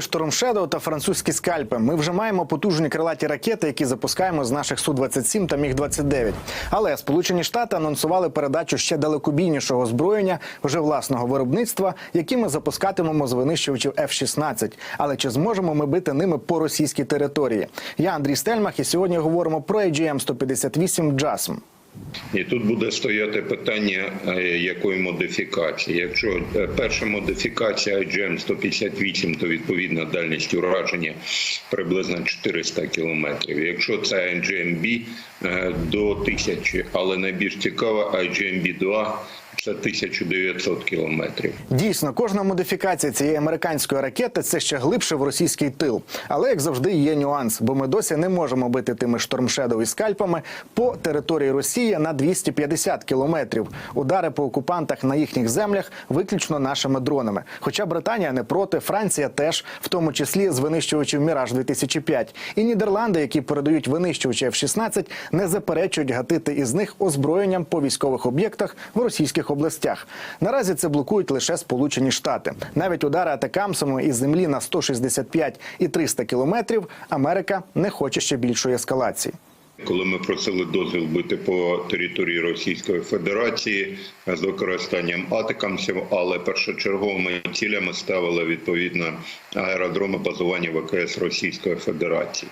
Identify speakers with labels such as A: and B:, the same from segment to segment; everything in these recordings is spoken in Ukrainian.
A: Storm Shadow та французькі скальпи. Ми вже маємо потужні крилаті ракети, які запускаємо з наших су 27 та міг 29 Але Сполучені Штати анонсували передачу ще далекобійнішого озброєння вже власного виробництва, які ми запускатимемо з винищувачів F-16. Але чи зможемо ми бити ними по російській території? Я Андрій Стельмах, і сьогодні говоримо про AGM-158 JASM.
B: І тут буде стояти питання е, якої модифікації. Якщо е, перша модифікація IGM 158, то відповідна дальність ураження приблизно 400 кілометрів. Якщо це IGM-B е, до 1000, але найбільш цікава IGM-B2 це 1900 кілометрів.
A: Дійсно, кожна модифікація цієї американської ракети це ще глибше в російський тил. Але як завжди є нюанс, бо ми досі не можемо бити тими штормшедов і скальпами по території Росії на 250 кілометрів. Удари по окупантах на їхніх землях виключно нашими дронами. Хоча Британія не проти, Франція теж, в тому числі з винищувачів Міраж 2005 І Нідерланди, які передають винищувачі F-16, не заперечують гатити із них озброєнням по військових об'єктах в російських областях. Наразі це блокують лише Сполучені Штати. Навіть удари атакамсами із землі на 165 і 300 кілометрів Америка не хоче ще більшої ескалації.
B: Коли ми просили дозвіл бити по території Російської Федерації з використанням атакамсів, але першочерговими цілями ставили відповідно аеродроми базування ВКС Російської Федерації.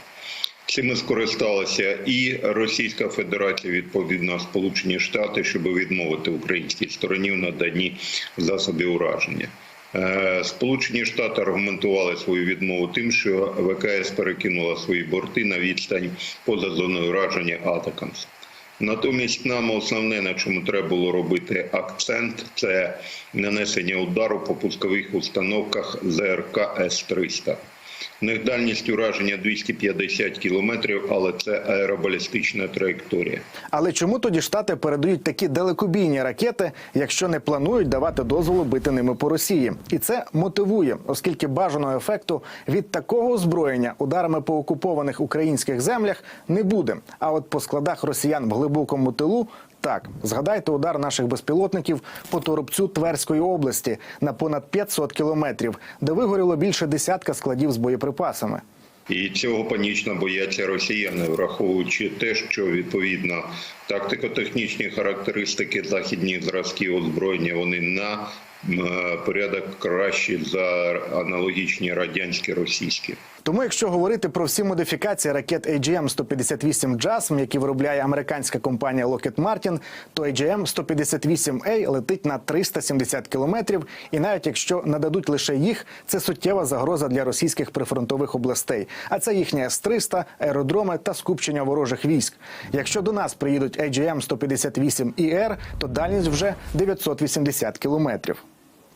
B: Цими скористалася і Російська Федерація, відповідно Сполучені Штати, щоб відмовити українській стороні в наданні засобів ураження. Е, Сполучені Штати аргументували свою відмову тим, що ВКС перекинула свої борти на відстань поза зоною ураження Атакамс. Натомість нам основне, на чому треба було робити акцент, це нанесення удару по пускових установках ЗРК С-300. У них дальність ураження 250 кілометрів, але це аеробалістична траєкторія.
A: Але чому тоді штати передають такі далекобійні ракети, якщо не планують давати дозволу бити ними по Росії? І це мотивує, оскільки бажаного ефекту від такого озброєння ударами по окупованих українських землях не буде. А от по складах росіян в глибокому тилу. Так, згадайте удар наших безпілотників по Торопцю Тверської області на понад 500 кілометрів, де вигоріло більше десятка складів з боєприпасами.
B: І цього панічно бояться росіяни, враховуючи те, що відповідно тактико-технічні характеристики західних зразків озброєння вони на порядок кращі за аналогічні радянські російські.
A: Тому, якщо говорити про всі модифікації ракет AGM-158 JASM, які виробляє американська компанія Lockheed Martin, то AGM-158A летить на 370 кілометрів. І навіть якщо нададуть лише їх, це суттєва загроза для російських прифронтових областей. А це їхня С-300, аеродроми та скупчення ворожих військ. Якщо до нас приїдуть AGM-158ER, то дальність вже 980 кілометрів.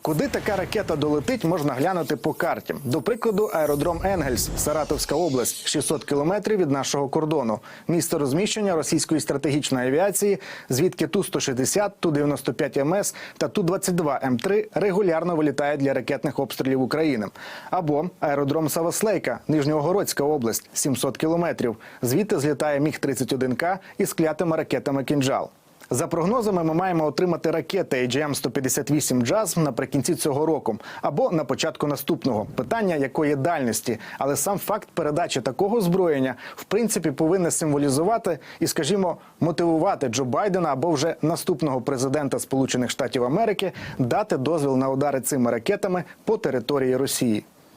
A: Куди така ракета долетить, можна глянути по карті. До прикладу, аеродром Енгельс, Саратовська область, 600 кілометрів від нашого кордону. Місце розміщення російської стратегічної авіації, звідки Ту-160, Ту-95 МС та Ту-22 М3 регулярно вилітають для ракетних обстрілів України. Або аеродром Савослейка, Нижньогородська область, 700 кілометрів. Звідти злітає Міг-31К із клятими ракетами «Кінжал». За прогнозами, ми маємо отримати ракети AGM-158 JASM наприкінці цього року або на початку наступного. Питання якої дальності, але сам факт передачі такого озброєння в принципі повинен символізувати і, скажімо, мотивувати Джо Байдена або вже наступного президента Сполучених Штатів Америки дати дозвіл на удари цими ракетами по території Росії.